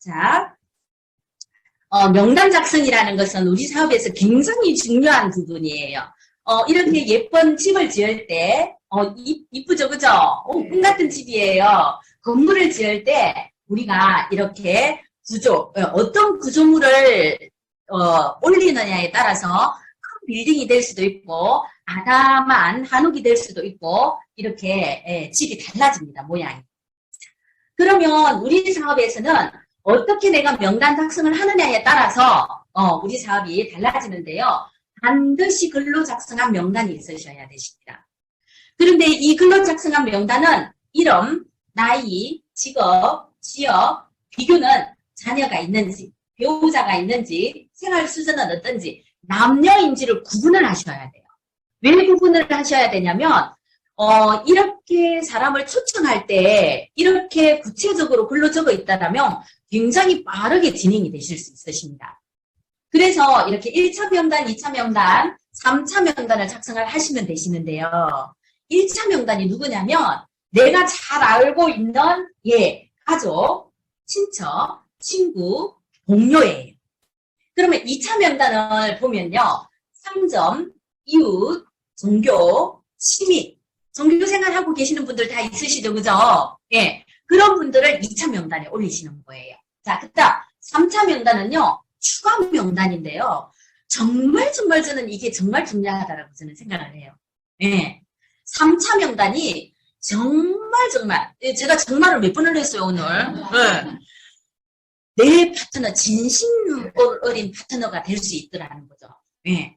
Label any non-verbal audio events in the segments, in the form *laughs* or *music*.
자, 어, 명단 작성이라는 것은 우리 사업에서 굉장히 중요한 부분이에요. 어, 이렇게 예쁜 집을 지을 때, 어, 이, 이쁘죠, 그죠? 어, 꿈 같은 집이에요. 건물을 지을 때, 우리가 이렇게 구조, 어, 어떤 구조물을, 어, 올리느냐에 따라서 큰 빌딩이 될 수도 있고, 아담한 한옥이 될 수도 있고, 이렇게, 예, 집이 달라집니다, 모양이. 그러면 우리 사업에서는 어떻게 내가 명단 작성을 하느냐에 따라서 어, 우리 사업이 달라지는데요. 반드시 글로 작성한 명단이 있으셔야 되십니다. 그런데 이 글로 작성한 명단은 이름, 나이, 직업, 지역, 비교는 자녀가 있는지, 배우자가 있는지, 생활 수준은 어떤지, 남녀인지를 구분을 하셔야 돼요. 왜 구분을 하셔야 되냐면 어, 이렇게 사람을 초청할 때 이렇게 구체적으로 글로 적어 있다면 굉장히 빠르게 진행이 되실 수 있으십니다. 그래서 이렇게 1차 명단, 2차 명단, 3차 명단을 작성을 하시면 되시는데요. 1차 명단이 누구냐면 내가 잘 알고 있는 예, 가족, 친척, 친구, 동료예요. 그러면 2차 명단을 보면요. 상점, 이웃, 종교, 취미, 종교 생활하고 계시는 분들 다 있으시죠, 그죠? 예. 그런 분들을 2차 명단에 올리시는 거예요. 자, 그 다음, 3차 명단은요, 추가 명단인데요. 정말 정말 저는 이게 정말 중요하다라고 저는 생각을 해요. 예. 3차 명단이 정말 정말, 예, 제가 정말을 몇 번을 했어요, 오늘. 예. 내 파트너, 진심 어린 파트너가 될 수 있더라는 거죠. 예.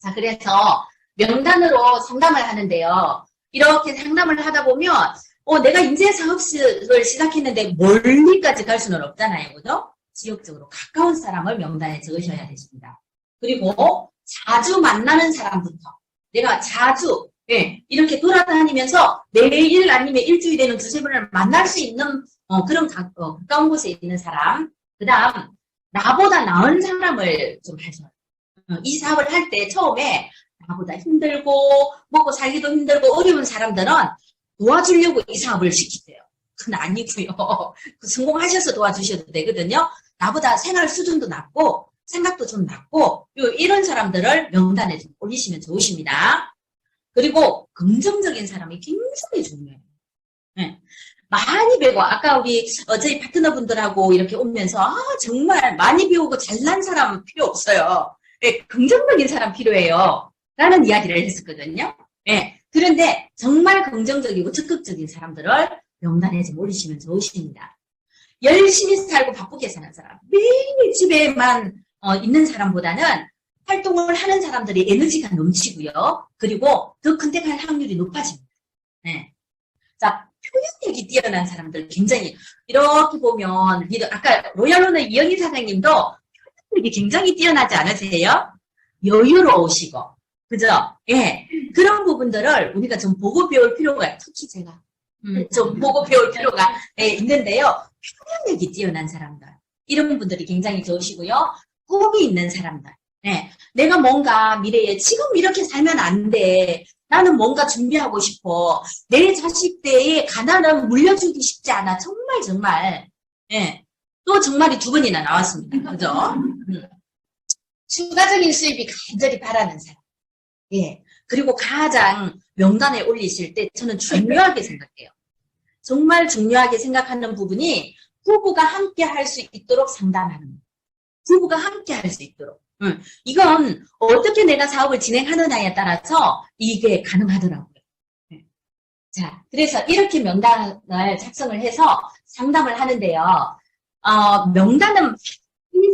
자, 그래서 명단으로 상담을 하는데요. 이렇게 상담을 하다 보면, 어, 내가 인재 사업을 시작했는데 멀리까지 갈 수는 없잖아요. 그죠? 지역적으로 가까운 사람을 명단에 적으셔야 되십니다. 그리고 자주 만나는 사람부터 내가 자주 예, 이렇게 돌아다니면서 매일 아니면 일주일에는 두세 번을 만날 수 있는 어, 그런 가, 어, 가까운 곳에 있는 사람 그 다음 나보다 나은 사람을 좀 하셔요. 어, 이 사업을 할 때 처음에 나보다 힘들고 먹고 살기도 힘들고 어려운 사람들은 도와주려고 이 사업을 시키세요. 그건 아니고요. *laughs* 그 성공하셔서 도와주셔도 되거든요. 나보다 생활 수준도 낮고 생각도 좀 낮고 요 이런 사람들을 명단에 좀 올리시면 좋으십니다. 그리고 긍정적인 사람이 굉장히 중요해요. 네. 많이 배우고 아까 우리 어, 저희 파트너분들하고 이렇게 오면서 아 정말 많이 배우고 잘난 사람 필요 없어요. 네, 긍정적인 사람 필요해요. 라는 이야기를 했었거든요. 네. 그런데 정말 긍정적이고 적극적인 사람들을 명단에 좀 올리시면 좋으십니다. 열심히 살고 바쁘게 사는 사람, 매일 집에만 어, 있는 사람보다는 활동을 하는 사람들이 에너지가 넘치고요. 그리고 더 컨택할 확률이 높아집니다. 네. 자, 표현력이 뛰어난 사람들 굉장히 이렇게 보면 아까 로얄로는 이영희 사장님도 표현력이 굉장히 뛰어나지 않으세요? 여유로우시고 그죠? 예. 그런 부분들을 우리가 좀 보고 배울 필요가, 특히 제가, 음, 좀 보고 배울 필요가 예, 있는데요. 표현력이 뛰어난 사람들. 이런 분들이 굉장히 좋으시고요. 꿈이 있는 사람들. 예. 내가 뭔가 미래에 지금 이렇게 살면 안 돼. 나는 뭔가 준비하고 싶어. 내 자식 때에 가난은 물려주기 쉽지 않아. 정말, 정말. 예. 또 정말이 두 번이나 나왔습니다. 그죠? 음. 추가적인 수입이 간절히 바라는 사람. 예. 그리고 가장 명단에 올리실 때 저는 중요하게 생각해요. 정말 중요하게 생각하는 부분이 부부가 함께 할 수 있도록 상담하는 거. 부부가 함께 할 수 있도록. 음, 이건 어떻게 내가 사업을 진행하느냐에 따라서 이게 가능하더라고요. 네. 자, 그래서 이렇게 명단을 작성을 해서 상담을 하는데요. 어, 명단은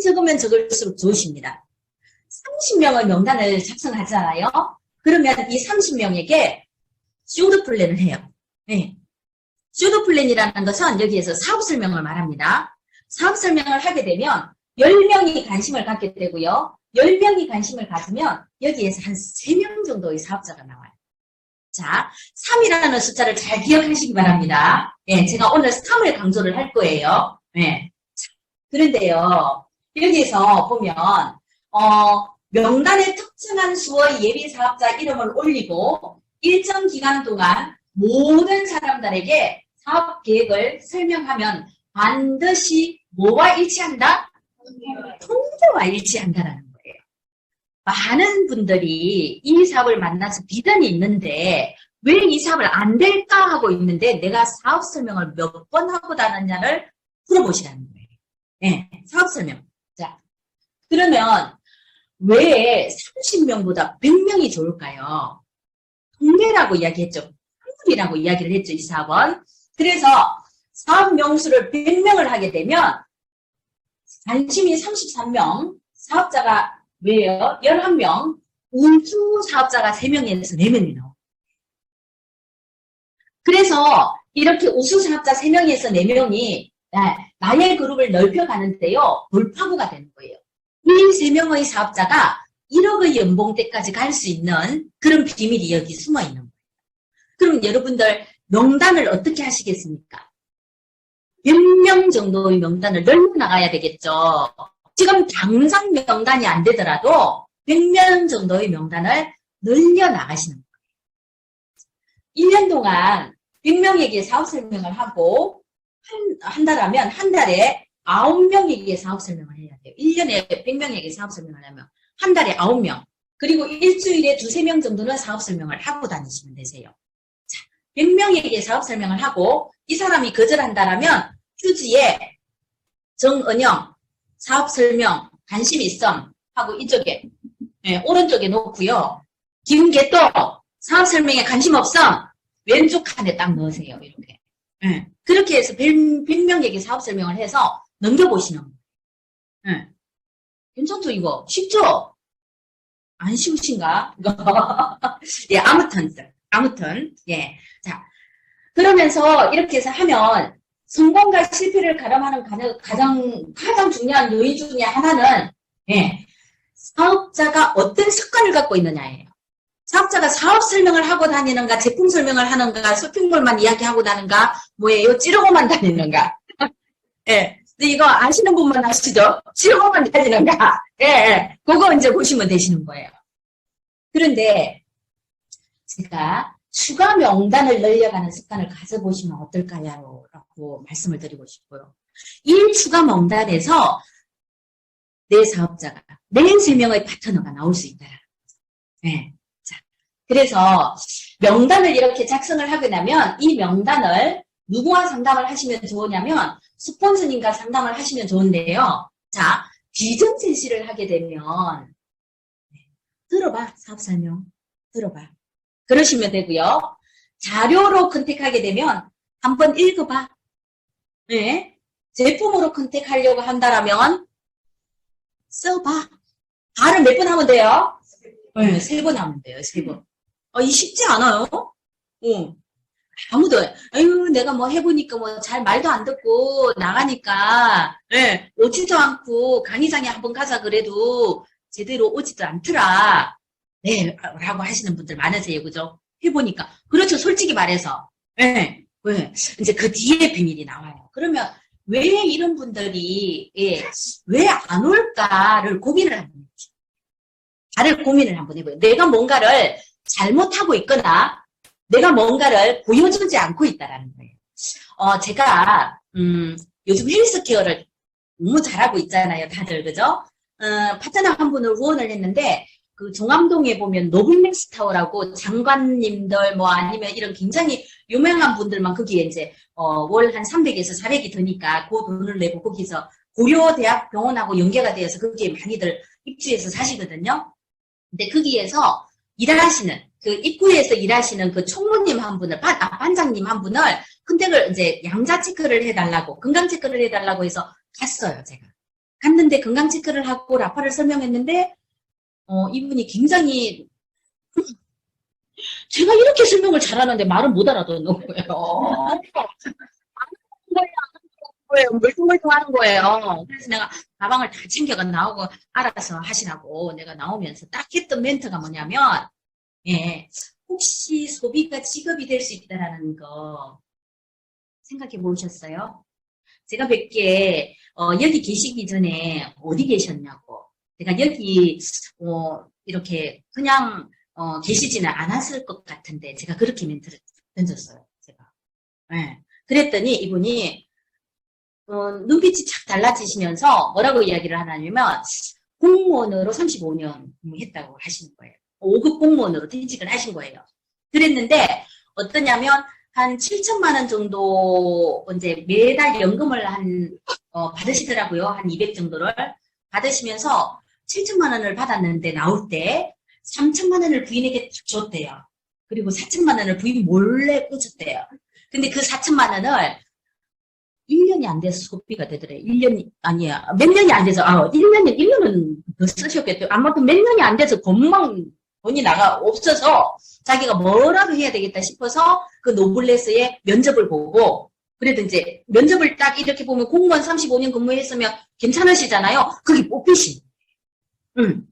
적으면 적을수록 좋으십니다. 30명의 명단을 작성하잖아요. 그러면 이 30명에게 쇼드 플랜을 해요. 네. 쇼드 플랜이라는 것은 여기에서 사업 설명을 말합니다. 사업 설명을 하게 되면 10명이 관심을 갖게 되고요. 10명이 관심을 가지면 여기에서 한 3명 정도의 사업자가 나와요. 자, 3이라는 숫자를 잘 기억하시기 바랍니다. 예, 제가 오늘 3을 강조를 할 거예요. 예. 그런데요, 여기에서 보면, 어, 명단에 특정한 수의 예비 사업자 이름을 올리고 일정 기간 동안 모든 사람들에게 사업 계획을 설명하면 반드시 뭐와 일치한다? 통계와 일치한다라는 거예요. 많은 분들이 이 사업을 만나서 비전이 있는데 왜 이 사업을 안 될까 하고 있는데 내가 사업 설명을 몇 번 하고 다녔냐를 풀어보시라는 거예요. 네, 사업 설명. 자, 그러면 왜 30명보다 100명이 좋을까요? 통계라고 이야기했죠. 확률이라고 이야기를 했죠, 이 사업은. 그래서 사업 명수를 100명을 하게 되면 관심이 33명, 사업자가 왜요? 11명, 우수 사업자가 3명에서 4명이 나와요. 그래서 이렇게 우수 사업자 3명에서 4명이 나의 그룹을 넓혀가는데요. 돌파구가 되는 거예요. 이 3명의 사업자가 1억의 연봉대까지 갈 수 있는 그런 비밀이 여기 숨어 있는 거예요. 그럼 여러분들 명단을 어떻게 하시겠습니까? 몇 명 정도의 명단을 넓혀 나가야 되겠죠. 지금 당장 명단이 안 되더라도 100명 정도의 명단을 늘려 나가시는 거예요. 1년 동안 100명에게 사업 설명을 하고 한, 한다라면 한 달에 9명에게 사업 설명을 해야 돼요. 1년에 100명에게 사업 설명을 하면 한 달에 9명. 그리고 일주일에 두세 명 정도는 사업 설명을 하고 다니시면 되세요. 자, 100명에게 사업 설명을 하고 이 사람이 거절한다라면 휴지에 정은영 사업 설명 관심 있음 하고 이쪽에 예, 오른쪽에 놓고요. 김계또 사업 설명에 관심 없음 왼쪽 칸에 딱 넣으세요. 이렇게. 예, 그렇게 해서 100, 100명에게 사업 설명을 해서 넘겨보시는 거예요. 예. 괜찮죠, 이거? 쉽죠? 안 쉬우신가? *laughs* 예, 아무튼, 아무튼, 예. 자, 그러면서 이렇게 해서 하면 성공과 실패를 가름하는 가장, 가장, 가장 중요한 요인 중에 하나는, 예, 사업자가 어떤 습관을 갖고 있느냐예요. 사업자가 사업 설명을 하고 다니는가, 제품 설명을 하는가, 쇼핑몰만 이야기하고 다는가, 뭐예요? 찌르고만 다니는가. *laughs* 예. 근데 이거 아시는 분만 아시죠? 찌르고만 다니는가. 예, 예. 그거 이제 보시면 되시는 거예요. 그런데, 제가 추가 명단을 늘려가는 습관을 가져보시면 어떨까요? 라고 말씀을 드리고 싶고요. 이 추가 명단에서 내 사업자가, 내세 명의 파트너가 나올 수 있다. 네. 자, 그래서 명단을 이렇게 작성을 하게 되면 이 명단을 누구와 상담을 하시면 좋으냐면 스폰서님과 상담을 하시면 좋은데요. 자, 비전 제시를 하게 되면 네, 들어봐, 사업 설명. 들어봐. 그러시면 되고요. 자료로 컨택하게 되면 한번 읽어봐. 네. 제품으로 컨택하려고 한다라면 써봐. 발을 몇 번 하면 돼요? 네, 세 번 하면 돼요. 세 번. 어, 이 쉽지 않아요? 응. 아무도, 아유, 내가 뭐 해보니까 뭐 잘 말도 안 듣고 나가니까, 예, 오지도 않고 강의장에 한번 가자 그래도 제대로 오지도 않더라. 네, 라고 하시는 분들 많으세요. 그죠? 해보니까. 그렇죠. 솔직히 말해서. 예, 왜? 이제 그 뒤에 비밀이 나와요. 그러면 왜 이런 분들이, 예, 왜 안 올까를 고민을 한번 해보죠. 다들 고민을 한번 해봐요. 내가 뭔가를 잘못하고 있거나, 내가 뭔가를 보여주지 않고 있다라는 거예요. 어, 제가, 음, 요즘 헬스케어를 너무 잘하고 있잖아요. 다들, 그죠? 어, 파트너 한 분을 후원을 했는데, 그 종암동에 보면 노블맥스타워라고 장관님들 뭐 아니면 이런 굉장히 유명한 분들만 거기에 이제 어, 월 한 300에서 400이 드니까 그 돈을 내고 거기서 고려대학 병원하고 연계가 되어서 거기에 많이들 입주해서 사시거든요. 근데 거기에서 일하시는 그 입구에서 일하시는 그 총무님 한 분을 반, 아, 반장님 한 분을 컨택을 이제 양자 체크를 해달라고 건강 체크를 해달라고 해서 갔어요 제가 갔는데 건강 체크를 하고 라파를 설명했는데 어, 이분이 굉장히 *laughs* 제가 이렇게 설명을 잘하는데 말은 못 알아듣는 거예요. 거예요. 멀뚱멀뚱하는 거예요. 그래서 내가 가방을 다 챙겨가 나오고 알아서 하시라고 내가 나오면서 딱 했던 멘트가 뭐냐면 예, 혹시 소비가 직업이 될 수 있다라는 거 생각해 보셨어요? 제가 뵙게 어, 여기 계시기 전에 어디 계셨냐고 제가 여기 어, 이렇게 그냥 어, 계시지는 않았을 것 같은데 제가 그렇게 멘트를 던졌어요. 제가. 네. 그랬더니 이분이 어, 눈빛이 착 달라지시면서 뭐라고 이야기를 하냐면 공무원으로 35년 근무했다고 하시는 거예요. 5급 공무원으로 퇴직을 하신 거예요. 그랬는데 어떠냐면 한 7천만 원 정도 이제 매달 연금을 한 어, 받으시더라고요. 한 200 정도를 받으시면서 7천만 원을 받았는데 나올 때 3천만 원을 부인에게 쭉 줬대요. 그리고 4천만 원을 부인 몰래 꽂았대요. 근데 그 4천만 원을 1년이 안 돼서 소비가 되더래. 1년, 아니야. 몇 년이 안 돼서, 아, 1년이, 1년은 더 쓰셨겠죠. 아무튼 몇 년이 안 돼서 건망 돈이 나가, 없어서 자기가 뭐라도 해야 되겠다 싶어서 그 노블레스의 면접을 보고, 그래도 이제 면접을 딱 이렇게 보면 공무원 35년 근무했으면 괜찮으시잖아요. 그게 뽑히신. 음.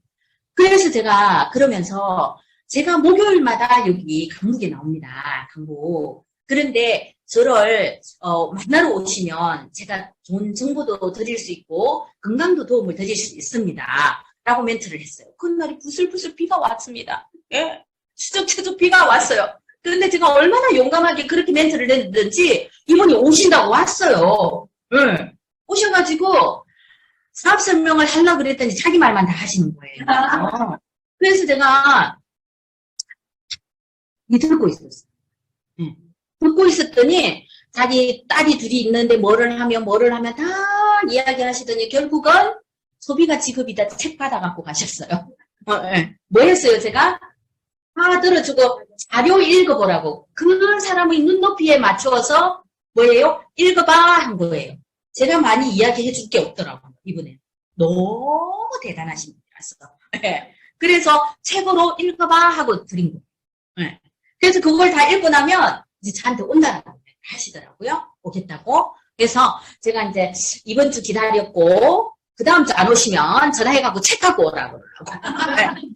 그래서 제가 그러면서 제가 목요일마다 여기 강북에 나옵니다. 강북. 그런데 저를 어, 만나러 오시면 제가 좋은 정보도 드릴 수 있고 건강도 도움을 드릴 수 있습니다. 라고 멘트를 했어요. 그날이 부슬부슬 비가 왔습니다. 예. 추적추적 비가 왔어요. 그런데 제가 얼마나 용감하게 그렇게 멘트를 했는지 이분이 오신다고 왔어요. 예. 오셔가지고 사업 설명을 하려고 그랬더니 자기 말만 다 하시는 거예요. 어. *laughs* 그래서 제가 이 듣고 있었어요. 예. 듣고 있었더니 자기 딸이 둘이 있는데 뭐를 하면 뭐를 하면 다 이야기하시더니 결국은 소비가 지급이다 책 받아갖고 가셨어요. 어, 예. 뭐 했어요 제가? 다 들어주고 자료 읽어보라고 그 사람의 눈높이에 맞추어서 뭐예요? 읽어봐 한 거예요. 제가 많이 이야기해 줄 게 없더라고요 이분은. 너무 대단하신 분이라서. 예. 그래서 책으로 읽어봐 하고 드린 거예요. 예. 그래서 그걸 다 읽고 나면 이제 저한테 온다라고 하시더라고요. 오겠다고. 그래서 제가 이제 이번 주 기다렸고 그 다음 주 안 오시면 전화해갖고 책 갖고 오라고.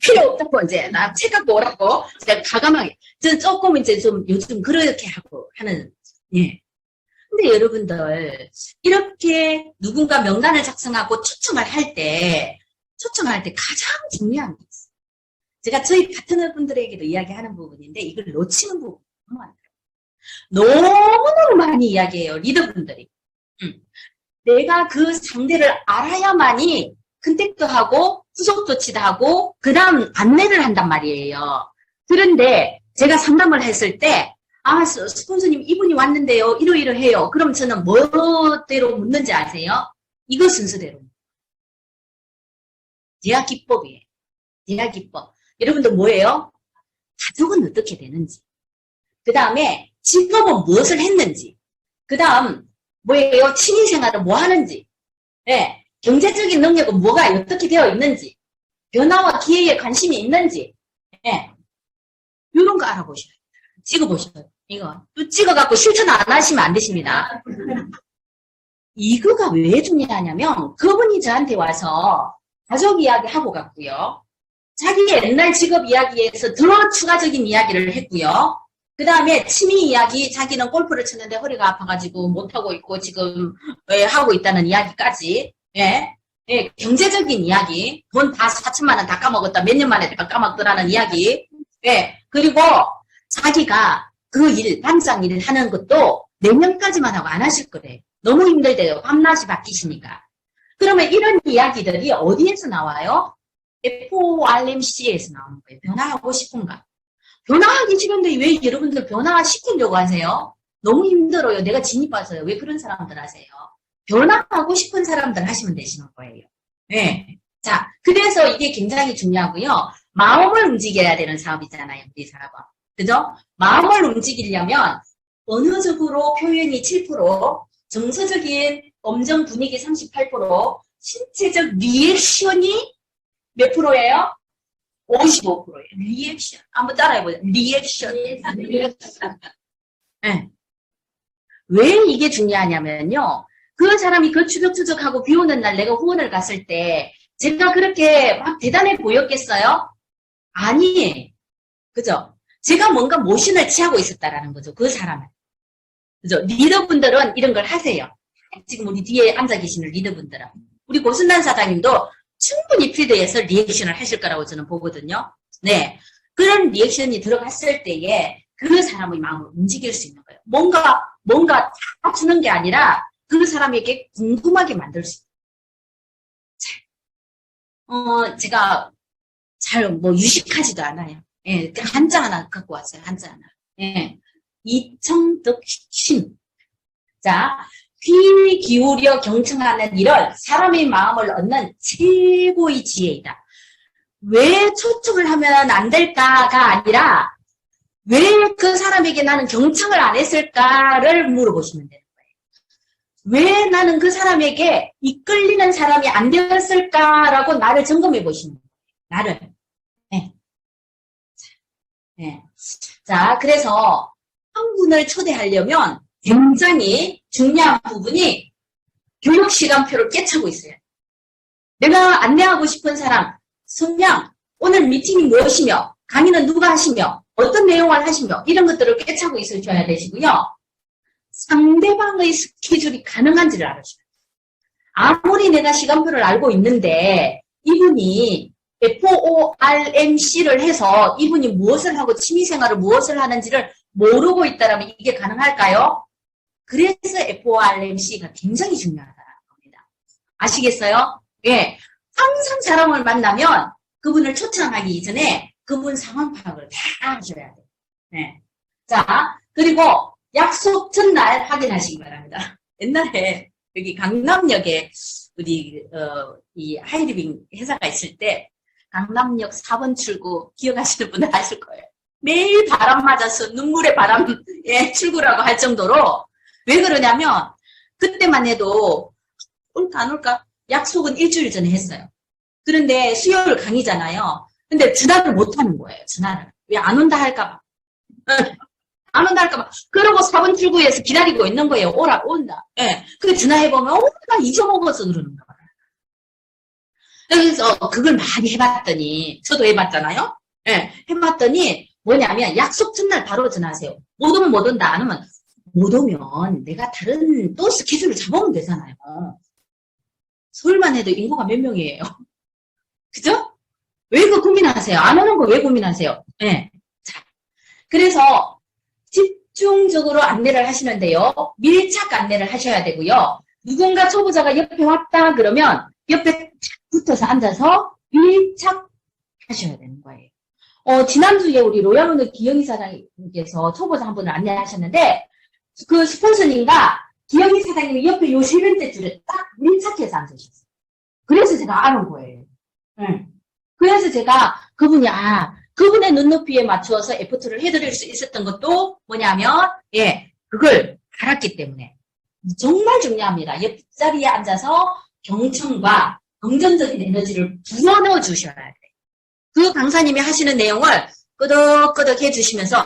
필요 없다고 이제 나 책 갖고 오라고 제가 가감하게. 저는 조금 이제 좀 요즘 그렇게 하고 하는 예. 근데 여러분들 이렇게 누군가 명단을 작성하고 초청을 할 때 초청할 때 가장 중요한 게 있어요. 제가 저희 파트너분들에게도 이야기하는 부분인데 이걸 놓치는 부분 너무 많아요. 너무너무 많이 이야기해요. 리더분들이. 음. 내가 그 상대를 알아야만이 컨택도 하고 후속 조치도 하고 그 다음 안내를 한단 말이에요. 그런데 제가 상담을 했을 때 아, 스- 스폰서님 이분이 왔는데요. 이러이러해요. 그럼 저는 뭐대로 묻는지 아세요? 이거 순서대로. 대학 기법이에요. 대학 기법. 여러분들 뭐예요? 가족은 어떻게 되는지. 그 다음에 직업은 무엇을 했는지. 그 다음 뭐예요? 취미 생활은 뭐 하는지. 예, 경제적인 능력은 뭐가 어떻게 되어 있는지. 변화와 기회에 관심이 있는지. 예, 이런 거 알아보셔요. 찍어보셔요. 이거. 또 찍어갖고 실천 안 하시면 안 되십니다. 이거가 왜 중요하냐면 그분이 저한테 와서 가족 이야기 하고 갔고요. 자기 옛날 직업 이야기에서 더 추가적인 이야기를 했고요. 그 다음에 취미 이야기, 자기는 골프를 치는데 허리가 아파가지고 못하고 있고 지금 예, 하고 있다는 이야기까지, 예, 예, 경제적인 이야기, 돈 다 4천만 원 다 까먹었다, 몇 년 만에 다 까먹더라는 이야기, 예, 그리고 자기가 그 일, 반장 일을 하는 것도 내년까지만 하고 안 하실 거래요. 너무 힘들대요. 밤낮이 바뀌시니까. 그러면 이런 이야기들이 어디에서 나와요? FORMC에서 나오는 거예요. 변화하고 싶은가? 변화하기 싫은데 왜 여러분들 변화시키려고 하세요? 너무 힘들어요. 내가 빠져요. 왜 그런 사람들 하세요? 변화하고 싶은 사람들 하시면 되시는 거예요. 네. 자, 그래서 이게 굉장히 중요하고요. 마음을 움직여야 되는 사업이잖아요. 우리 사업은. 그죠? 마음을 움직이려면 언어적으로 표현이 7%, 정서적인 엄정 분위기 38%, 신체적 리액션이 몇 프로예요? 55%예요. 리액션. 한번 따라해보세요. 리액션. 네. 왜 이게 중요하냐면요. 그 사람이 그 추적추적하고 비 오는 날 내가 후원을 갔을 때 제가 그렇게 막 대단해 보였겠어요? 아니. 그죠? 제가 뭔가 모션을 취하고 있었다라는 거죠. 그 사람을. 그죠? 리더분들은 이런 걸 하세요. 지금 우리 뒤에 앉아 계시는 리더분들은. 우리 고순단 사장님도 충분히 필드에서 리액션을 하실 거라고 저는 보거든요. 네. 그런 리액션이 들어갔을 때에 그 사람의 마음을 움직일 수 있는 거예요. 뭔가, 뭔가 다 주는 게 아니라 그 사람에게 궁금하게 만들 수 있어요. 어, 제가 잘 뭐 유식하지도 않아요. 예, 한자 하나 갖고 왔어요. 한자 하나. 예. 이청득심. 자, 귀 기울여 경청하는 일은 사람의 마음을 얻는 최고의 지혜이다. 왜 초청을 하면 안 될까가 아니라 왜 그 사람에게 나는 경청을 안 했을까를 물어보시면 거예요. 왜 나는 그 사람에게 이끌리는 사람이 안 되었을까라고 나를 점검해 보시는 거예요. 나를. 네. 네. 자, 그래서 한 분을 초대하려면 굉장히 중요한 부분이 교육 시간표를 깨차고 있어요. 내가 안내하고 싶은 사람, 성량, 오늘 미팅이 무엇이며, 강의는 누가 하시며, 어떤 내용을 하시며, 이런 것들을 깨차고 있으셔야 되시고요. 상대방의 스케줄이 가능한지를 돼요. 아무리 내가 시간표를 알고 있는데, 이분이 FORMC를 해서 이분이 무엇을 하고 취미생활을 무엇을 하는지를 모르고 있다면 이게 가능할까요? 그래서 FORMC가 굉장히 중요하다는 겁니다. 아시겠어요? 예. 항상 사람을 만나면 그분을 초청하기 이전에 그분 상황 파악을 다 하셔야 돼요. 네. 자, 그리고 약속 전날 확인하시기 바랍니다. *laughs* 옛날에 여기 강남역에 우리 어, 이 하이리빙 회사가 있을 때 강남역 4번 출구 기억하시는 분들 아실 거예요. 매일 바람 맞아서 눈물의 바람 *laughs* 예, 출구라고 할 정도로 왜 그러냐면 그때만 해도 올까 안 올까 약속은 일주일 전에 했어요. 그런데 수요일 강의잖아요. 근데 전화를 못 하는 거예요. 전화를. 왜 안 온다 할까 봐. 안 온다 할까봐. 그러고 4번 출구에서 기다리고 있는 거예요. 오라, 온다. 예. 근데 전화해보면, 어, 나 잊어먹어서 그러는 거예요. 그래서 그걸 많이 해봤더니, 저도 해봤잖아요. 예. 해봤더니, 뭐냐면, 약속 전날 바로 전화하세요. 못 오면 못 온다. 안 오면, 못 오면 내가 다른 또 스케줄을 잡으면 되잖아요. 서울만 해도 인구가 몇 명이에요? *laughs* 그죠? 왜 그 고민하세요? 안 오는 거 왜 고민하세요? 예. 자, 그래서 집중적으로 안내를 하시는데요. 밀착 안내를 하셔야 되고요. 누군가 초보자가 옆에 왔다 그러면 옆에 착 붙어서 앉아서 밀착 하셔야 되는 거예요. 어, 지난주에 우리 로얄오늘 기영이 사장님께서 초보자 한 분을 안내하셨는데 그 스폰서님과 기영이 사장님이 옆에 요세 번째 줄에 딱 밀착해서 앉으셨어요. 그래서 제가 아는 거예요. 응. 그래서 제가 그분이 아 그분의 눈높이에 맞추어서 F2를 해드릴 수 있었던 것도 뭐냐면 예 그걸 알았기 때문에 정말 중요합니다. 옆자리에 앉아서 경청과 긍정적인 에너지를 불어넣어 주셔야 돼요. 그 강사님이 하시는 내용을 끄덕끄덕 해주시면서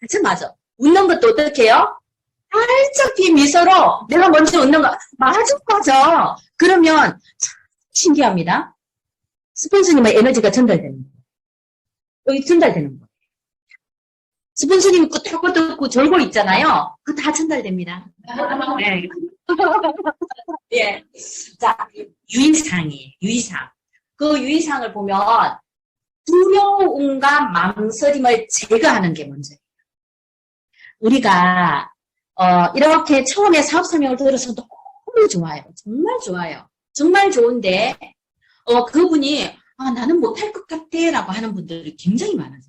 맞아 맞아 웃는 것도 어떻게 해요? 살짝 뒤 미소로 내가 먼저 웃는 거 맞아 맞아 그러면 참 신기합니다. 스폰서님의 에너지가 전달되는 거예요. 여기 전달되는 거예요. 스폰서님이 그 졸고 있잖아요. 그거 다 전달됩니다. *laughs* 네. *laughs* 예. 자, 유의사항이에요. 유의사항. 그 유의사항을 보면 두려움과 망설임을 제거하는 게 먼저예요. 우리가 어, 이렇게 처음에 사업 설명을 들어서 너무 좋아요. 정말 좋아요. 정말 좋은데 어, 그분이 아, 나는 못할 것 같아 라고 하는 분들이 굉장히 많아요.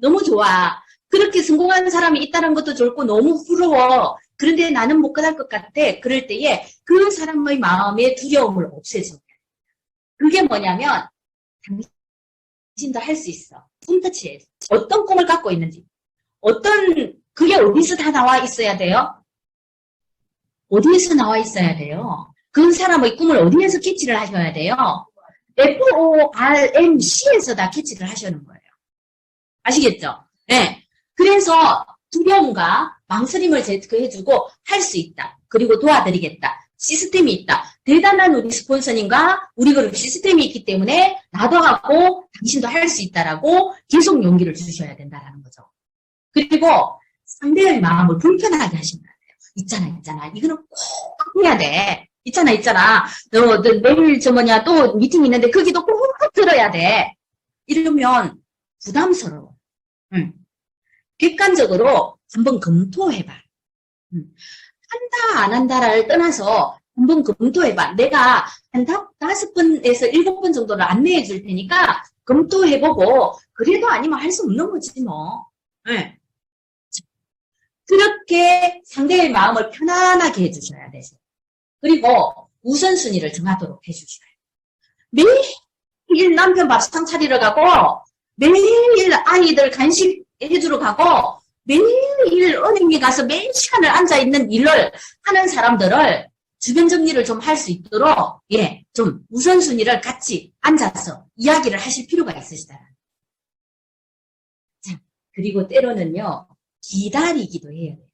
너무 좋아. 그렇게 성공하는 사람이 있다는 것도 좋고 너무 부러워. 그런데 나는 못갈것 같아. 그럴 때에 그 사람의 마음의 두려움을 없애줘. 그게 뭐냐면 당신도 할 수 있어. 홈터치에 어떤 꿈을 갖고 있는지 어떤 그게 어디서 다 나와 있어야 돼요? 어디에서 나와 있어야 돼요? 그 사람의 꿈을 어디에서 캐치를 하셔야 돼요? FORMC에서 다 캐치를 하시는 거예요. 아시겠죠? 네. 그래서 두려움과 망설임을 제거해주고 할 수 있다. 그리고 도와드리겠다. 시스템이 있다. 대단한 우리 스폰서님과 우리 그룹 시스템이 있기 때문에 나도 하고 당신도 할 수 있다라고 계속 용기를 주셔야 된다라는 거죠. 그리고 상대의 마음을 불편하게 하시면 안 돼요. 있잖아, 있잖아. 이거는 꼭 해야 돼. 있잖아, 있잖아. 너, 너 내일 저 뭐냐 또 미팅 있는데 거기도 꼭 들어야 돼. 이러면 부담스러워. 응. 객관적으로 한번 검토해봐. 응. 한다, 안 한다를 떠나서 한번 검토해봐. 내가 한 다, 다섯 번에서 일곱 번 정도를 안내해 줄 테니까 검토해보고, 그래도 아니면 할 수 없는 거지, 뭐. 예. 마음을 편안하게 해주셔야 되세요. 그리고 우선순위를 정하도록 해주셔요. 매일 남편 밥상 차리러 가고, 매일 아이들 간식 해주러 가고, 매일 은행에 가서 매일 시간을 앉아있는 일을 하는 사람들을 주변 정리를 좀 할 수 있도록, 예, 좀 우선순위를 같이 앉아서 이야기를 하실 필요가 있으시다. 자, 그리고 때로는요, 기다리기도 해야 돼요.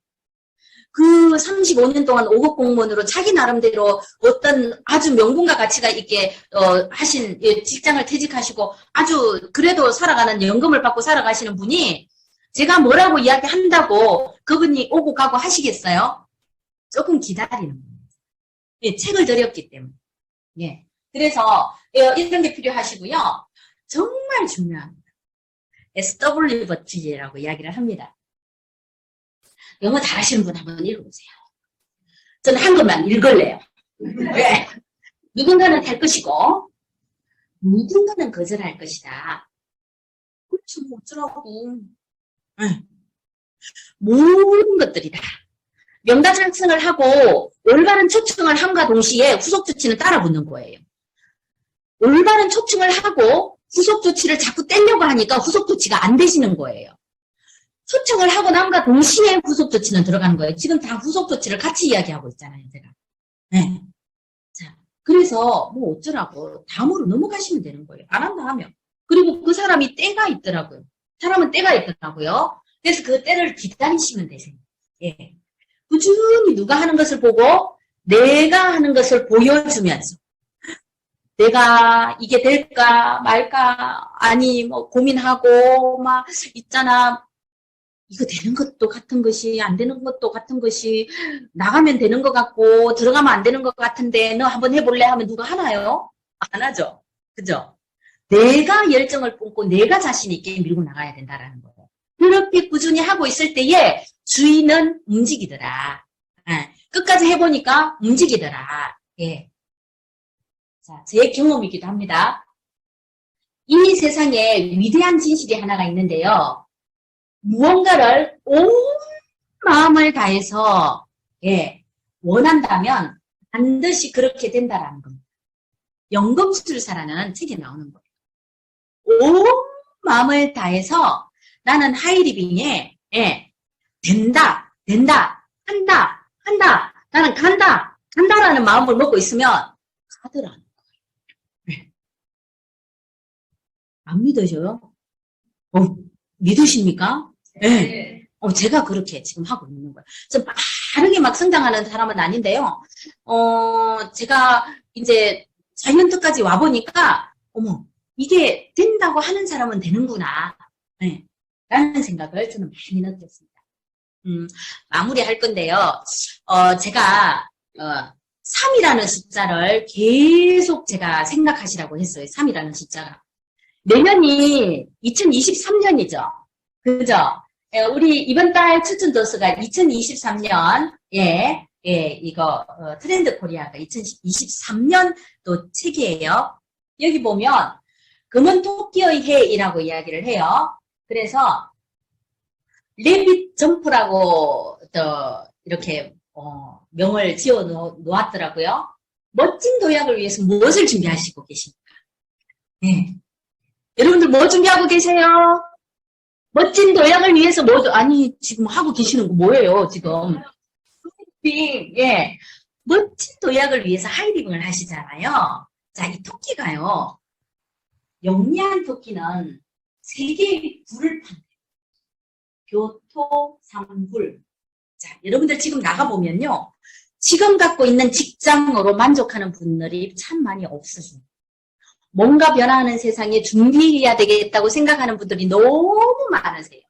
그 35년 동안 5급 공무원으로 자기 나름대로 어떤 아주 명분과 가치가 있게 어, 하신 예, 직장을 퇴직하시고 아주 그래도 살아가는 연금을 받고 살아가시는 분이 제가 뭐라고 이야기한다고 그분이 오고 가고 하시겠어요? 조금 기다리는 거예요. 예, 책을 드렸기 때문에. 예. 그래서 예, 이런 게 필요하시고요. 정말 중요합니다. SW 버티지라고 이야기를 합니다. 영어 잘하시는 분 한번 읽어보세요. 저는 한 것만 읽을래요. 왜? 누군가는 할 것이고, 누군가는 거절할 것이다. 그렇죠, 뭐 어쩌라고. 응. 모든 것들이 다. 명단 작성을 하고, 올바른 초청을 함과 동시에 후속 조치는 따라 붙는 거예요. 올바른 초청을 하고, 후속 조치를 자꾸 떼려고 하니까 후속 조치가 안 되시는 거예요. 초청을 하고 남과 동시에 후속 조치는 들어가는 거예요. 지금 다 후속 조치를 같이 이야기하고 있잖아요, 제가. 네. 자, 그래서 뭐 어쩌라고 다음으로 넘어가시면 되는 거예요. 안 한다 하면. 그리고 그 사람이 때가 있더라고요. 사람은 때가 있더라고요. 그래서 그 때를 기다리시면 되세요. 예. 꾸준히 누가 하는 것을 보고 내가 하는 것을 보여주면서 내가 이게 될까 말까 아니 뭐 고민하고 막 있잖아 이거 되는 것도 같은 것이 안 되는 것도 같은 것이 나가면 되는 것 같고 들어가면 안 되는 것 같은데 너 한번 해볼래 하면 누가 하나요? 안 하죠. 그죠? 내가 열정을 뿜고 내가 자신 있게 밀고 나가야 된다라는 거예요. 그렇게 꾸준히 하고 있을 때에 주인은 움직이더라. 예, 끝까지 해보니까 움직이더라. 예. 자, 제 경험이기도 합니다. 이 세상에 위대한 진실이 하나가 있는데요. 무언가를 온 마음을 다해서 예, 원한다면 반드시 그렇게 된다라는 겁니다. 연금술사라는 책에 나오는 거예요. 온 마음을 다해서 나는 하이리빙에 예, 된다, 된다, 한다, 한다, 나는 간다, 간다라는 마음을 먹고 있으면 가더라는 거예요. 예. 안 믿으셔요? 어, 믿으십니까? 네. 어, 제가 그렇게 지금 하고 있는 거예요. 좀 빠르게 막 성장하는 사람은 아닌데요. 어, 제가 이제 자이언트까지 와보니까, 어머, 이게 된다고 하는 사람은 되는구나. 네. 라는 생각을 저는 많이 느꼈습니다. 음, 마무리 할 건데요. 어, 제가, 어, 3이라는 숫자를 계속 제가 생각하시라고 했어요. 3이라는 숫자가. 내년이 2023년이죠. 그죠? 예, 우리 이번 달 추천 도서가 2023년, 예, 예, 이거, 어, 트렌드 코리아가 2023년 또 책이에요. 여기 보면, 금은 토끼의 해이라고 이야기를 해요. 그래서, 레빗 점프라고, 또, 이렇게, 어, 명을 지어 놓- 놓았더라고요. 멋진 도약을 위해서 무엇을 준비하시고 계십니까? 예. 여러분들 뭐 준비하고 계세요? 멋진 도약을 위해서 뭐, 아니, 지금 하고 계시는 거 뭐예요, 지금? 하이딩, 예. 멋진 도약을 위해서 하이딩을 하시잖아요. 자, 이 토끼가요, 영리한 토끼는 세 개의 불을 판대요. 교토, 삼불. 자, 여러분들 지금 나가보면요. 지금 갖고 있는 직장으로 만족하는 분들이 참 많이 없으십니다. 뭔가 변화하는 세상에 준비해야 되겠다고 생각하는 분들이 너무 많으세요.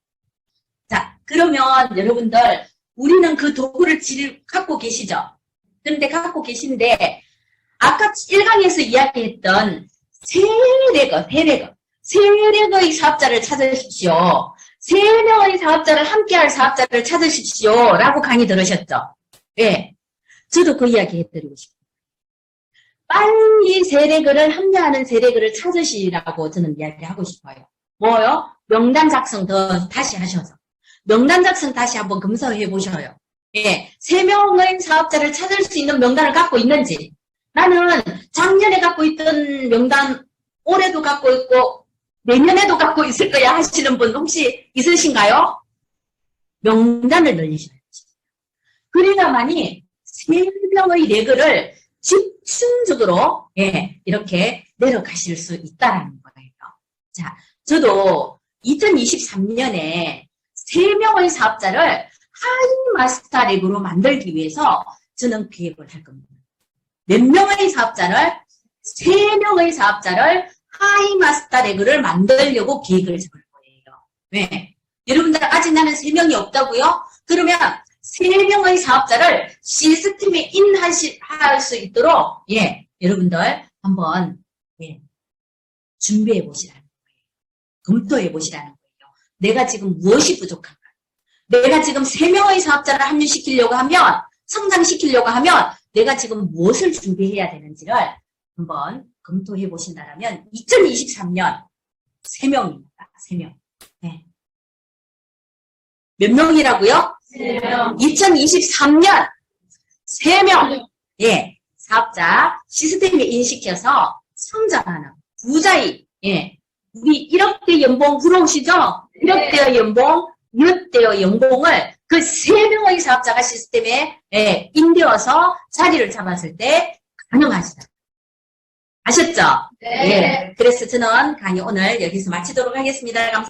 자, 그러면 여러분들, 우리는 그 도구를 질, 갖고 계시죠? 그런데 갖고 계신데, 아까 1강에서 이야기했던 세례거, 세례거, 세례거의 사업자를 찾으십시오. 세 명의 사업자를 함께할 사업자를 찾으십시오. 라고 강의 들으셨죠? 예. 저도 그 이야기 해드리고 싶어요. 빨리 세례글을 합류하는 세례글을 찾으시라고 저는 이야기하고 싶어요. 뭐요? 명단 작성 더 다시 하셔서. 명단 작성 다시 한번 검사해 보셔요. 예. 세 명의 사업자를 찾을 수 있는 명단을 갖고 있는지. 나는 작년에 갖고 있던 명단 올해도 갖고 있고 내년에도 갖고 있을 거야 하시는 분 혹시 있으신가요? 명단을 늘리셔야지. 그래야만이 세 명의 레그를 집중적으로 예, 이렇게 내려가실 수 있다라는 거예요. 자, 저도 2023년에 세 명의 사업자를 하이 마스터 랩으로 만들기 위해서 저는 계획을 할 겁니다. 몇 명의 사업자를 세 명의 사업자를 하이 마스터 랩을 만들려고 계획을 세울 거예요. 왜? 여러분들 아직 나는 세 명이 없다고요? 그러면 세 명의 사업자를 시스템에 인할 수 있도록 예 여러분들 한번 예, 준비해 보시라는 거예요. 검토해 보시라는 거예요. 내가 지금 무엇이 부족한가? 내가 지금 세 명의 사업자를 합류시키려고 하면 성장시키려고 하면 내가 지금 무엇을 준비해야 되는지를 한번 검토해 보신다면 2023년 세 명입니다. 세 명. 네. 몇 명이라고요? 2023년 3명 예 사업자 시스템에 인식해서 성장하는 부자의 예 우리 1억대 연봉 부러우시죠? 1억대 연봉 6대의 연봉을 그 3명의 사업자가 시스템에 예, 인되어서 자리를 잡았을 때 가능하시다. 아셨죠? 예. 그래서 저는 강의 오늘 여기서 마치도록 하겠습니다. 감사합니다.